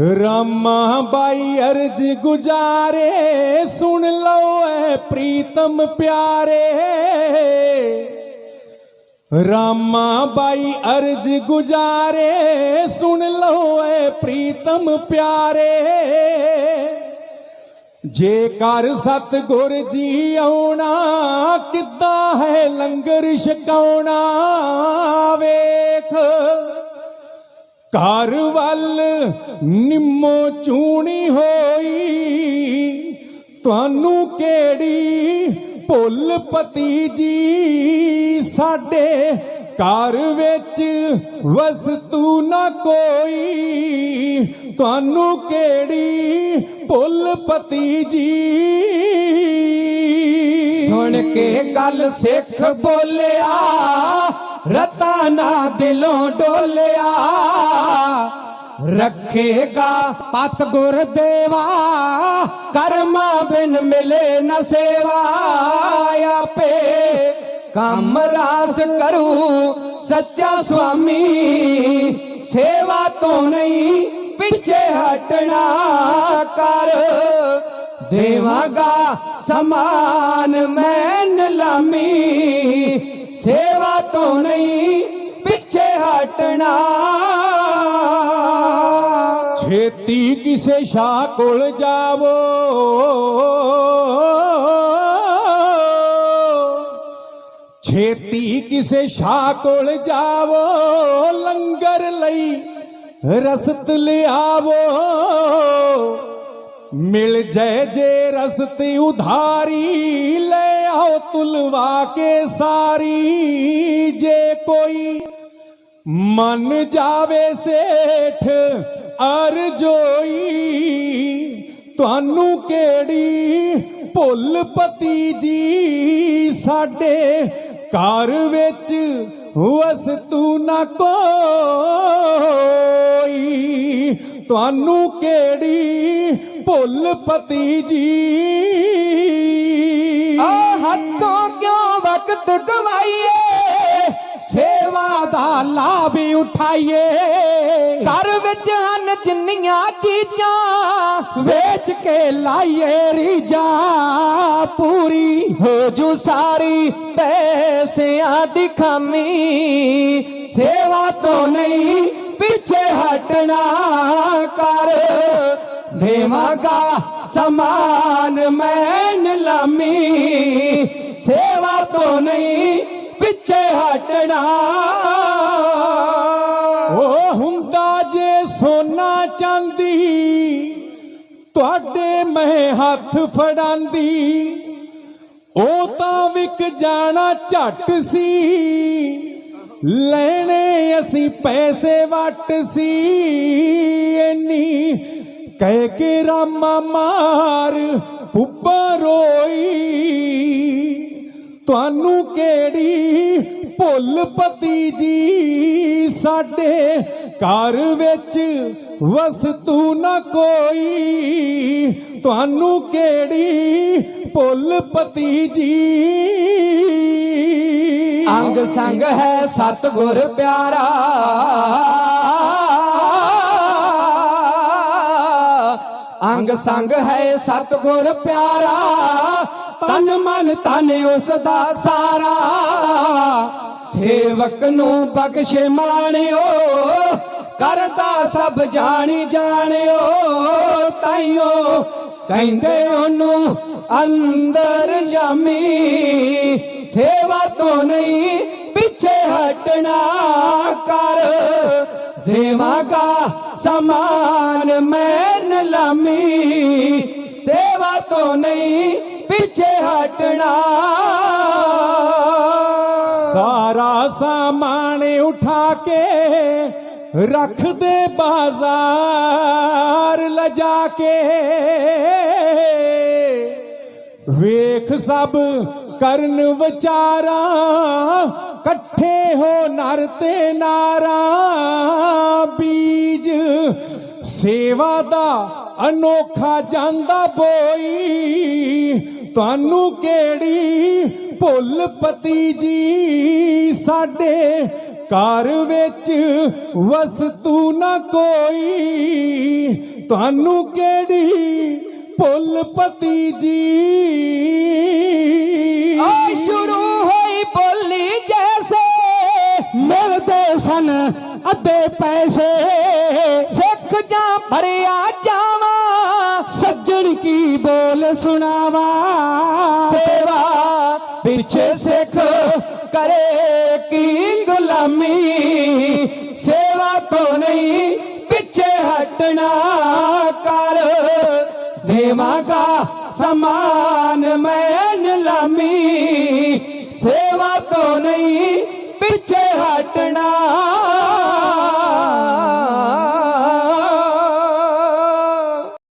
ਰਾਮਾ ਬਾਈ ਅਰਜ ਗੁਜਾਰੇ, ਸੁਣ ਲਓ ਐ ਪ੍ਰੀਤਮ ਪਿਆਰੇ। ਰਾਮਾ ਬਾਈ ਅਰਜ ਗੁਜਾਰੇ, ਸੁਣ ਲਓ ਐ ਪ੍ਰੀਤਮ ਪਿਆਰੇ। ਜੇ ਕਰ ਸਤਗੁਰ ਜੀ ਆਉਣਾ, ਕਿੱਦਾਂ ਹੈ ਲੰਗਰ ਛਕਾਉਣਾ, ਵੇਖ। ਘਰ ਵੱਲ ਨਿੰਮੋ ਚੂਣੀ ਹੋਈ। ਤੁਹਾਨੂੰ ਕਿਹੜੀ ਭੁੱਲ ਪਤੀ ਜੀ ਸਾਡੇ ਘਰ ਵਿੱਚ ਵਸਤੂ ਨਾ ਕੋਈ। ਤੁਹਾਨੂੰ ਕਿਹੜੀ ਭੁੱਲ ਪਤੀ ਜੀ ਸੁਣ ਕੇ ਗੱਲ ਸਿੱਖ ਬੋਲਿਆ, ਰਤਾ ਨਾ ਦਿਲੋਂ ਡੋ ਰੱਖੇਗਾ ਪਤ ਗੁਰ ਦੇਵਾ, ਕਰਮਾ ਬਿਨ ਮਿਲੇ ਨ ਸੇਵਾ। ਆਪੇ ਕੰਮ ਰਾਸ ਕਰੂ ਸੱਚਾ ਸੁਆਮੀ, ਸੇਵਾ ਤੋਂ ਨਹੀਂ ਪਿੱਛੇ ਹਟਣਾ ਕਰ। ਦੇਵਾਂਗਾ ਸਮਾਨ ਮੈਂ ਨਿਲਾਮੀ ਸੇਵਾ ਤੋਂ ਨਹੀਂ ਪਿੱਛੇ ਹਟਣਾ ਛੇਤੀ ਕਿਸੇ ਸ਼ਾਹ ਕੋਲ ਜਾਵੋ। ਛੇਤੀ ਕਿਸੇ ਸ਼ਾਹ ਕੋਲ ਜਾਵੋ, ਲੰਗਰ ਲਈ ਰਸਤ ਲਿਆਵੋ। ਮਿਲ ਜੈ ਜੇ ਰਸਤ ਉਧਾਰੀ, ਲੈ ਆਓ ਤੁਲਵਾ ਕੇ ਸਾਰੀ। ਜੇ ਕੋਈ ਮਨ ਜਾਵੇ ਸੇਠ ਅਰਜੋਈ ਤੁਹਾਨੂੰ ਕਿਹੜੀ ਭੁੱਲ ਪਤੀ ਜੀ ਸਾਡੇ ਘਰ ਵਿੱਚ ਵਸਤੂ ਨਾ ਕੋਈ? ਤੁਹਾਨੂੰ ਕਿਹੜੀ ਭੁੱਲ ਪਤੀ ਜੀ ਆ ਹੱਥੋਂ ਦਾ ਲਾਭ ਉਠਾਈਏ। ਘਰ ਵਿੱਚ ਹਨ ਜਿੰਨੀਆਂ ਚੀਜ਼ਾਂ, ਵੇਚ ਕੇ ਲਾਈਏ ਰੀਜਾਂ ਪੂਰੀ ਹੋ ਜੂ ਸਾਰੀ ਪੈਸਿਆਂ ਦੀ ਖਾਮੀ। ਸੇਵਾ ਤੋਂ ਨਹੀਂ, ਪਿੱਛੇ ਹਟਣਾ ਕਰ। ਦੇਵਾਂਗਾ ਸਮਾਨ ਮੈਂ ਨਿਲਾਮੀ ਸੇਵਾ ਤੋਂ ਨਹੀਂ, ਪਿੱਛੇ ਹਟਣਾ ਹੱਥ ਫੜਾਂਦੀ, ਉਹ ਤਾਂ ਵਿਕ ਜਾਣਾ ਝੱਟ ਸੀ। ਲੈਣੇ ਅਸੀਂ ਪੈਸੇ ਵੱਟ ਸੀ। ਇੰਨੀ ਕਹਿ ਕੇ ਰਾਮਾ ਮਾਰ ਪੁੱਪਾ ਰੋਈ। ਤੁਹਾਨੂੰ ਕਿਹੜੀ ਭੁੱਲ ਪਤੀ ਜੀ ਸਾਡੇ ਘਰ ਵਿੱਚ ਵਸਤੂ ਨਾ ਕੋਈ, ਤੁਹਾਨੂੰ ਕਿਹੜੀ ਭੁੱਲ ਪਤੀ ਜੀ ਅੰਗ ਸੰਗ ਹੈ ਸਤਗੁਰ ਪਿਆਰਾ। ਅੰਗ ਸੰਗ ਹੈ ਸਤਗੁਰ ਪਿਆਰਾ। ਤਨ ਮਨ ਤਨ ਉਸ ਦਾ ਸਾਰਾ। ਸੇਵਕ ਨੂੰ ਬਖਸ਼ੇ ਮਾਣਿਓ ਕਰਦਾ ਸਭ ਜਾਣੀ ਜਾਣਿਓ, ਤਾਈਓ, ਕਹਿੰਦੇ ਉਹਨੂੰ ਅੰਦਰ ਜਾਮੀ, ਸੇਵਾ ਤੋਂ ਨਹੀਂ ਪਿੱਛੇ ਹਟਣਾ ਕਰ। ਦੇਵਾਂਗਾ ਸਮਾਨ ਮੈਂ ਨਿਲਾਮੀ, ਸੇਵਾ ਤੋਂ ਨਹੀਂ ਪਿੱਛੇ ਹਟਣਾ। ਸਾਰਾ ਸਮਾਨ ਉਠਾ ਕੇ ਰੱਖ ਦੇ ਬਾਜ਼ਾਰ ਲਜਾ ਕੇ। ਵੇਖ ਸਭ ਕਰਨ ਵਿਚਾਰਾ, ਇਕੱਠੇ ਹੋ ਨਰ ਤੇ ਨਾਰਾ। ਬੀਜ ਸੇਵਾ ਦਾ ਅਨੋਖਾ ਜਾਂਦਾ ਬੋਈ। ਤੁਹਾਨੂੰ ਕਿਹੜੀ ਭੁੱਲ ਪਤੀ ਜੀ ਸਾਡੇ ਘਰ ਵਿੱਚ ਵਸਤੂ ਨਾ ਕੋਈ। ਤੁਹਾਨੂੰ ਕਿਹੜੀ ਭੁੱਲ ਪਤੀ ਜੀ? ਆ ਸ਼ੁਰੂ ਹੋਈ ਬੋਲੀ ਜੈਸੇ। ਮਿਲਦੇ ਸਨ ਅੱਧੇ ਪੈਸੇ। ਸਿੱਖ ਜਾਂ ਭਰਿਆ ਜਾਵਾਂ, ਸੱਜਣ ਕੀ ਬੋਲ ਸੁਣਾਵਾ? ਸੇਵਾ ਪਿੱਛੇ ਸਿੱਖ ਕਰੇ ਕੀ ਗੁਲਾਮੀ ਸੇਵਾ ਤੋਂ ਨਹੀਂ ਪਿੱਛੇ ਹਟਣਾ ਕਰ। ਦੇਵਾਂਗਾ ਸਮਾਨ ਮੈਂ ਲਾਮੀ, ਸੇਵਾ ਤੋਂ ਨਹੀਂ ਪਿੱਛੇ ਹਟਣਾ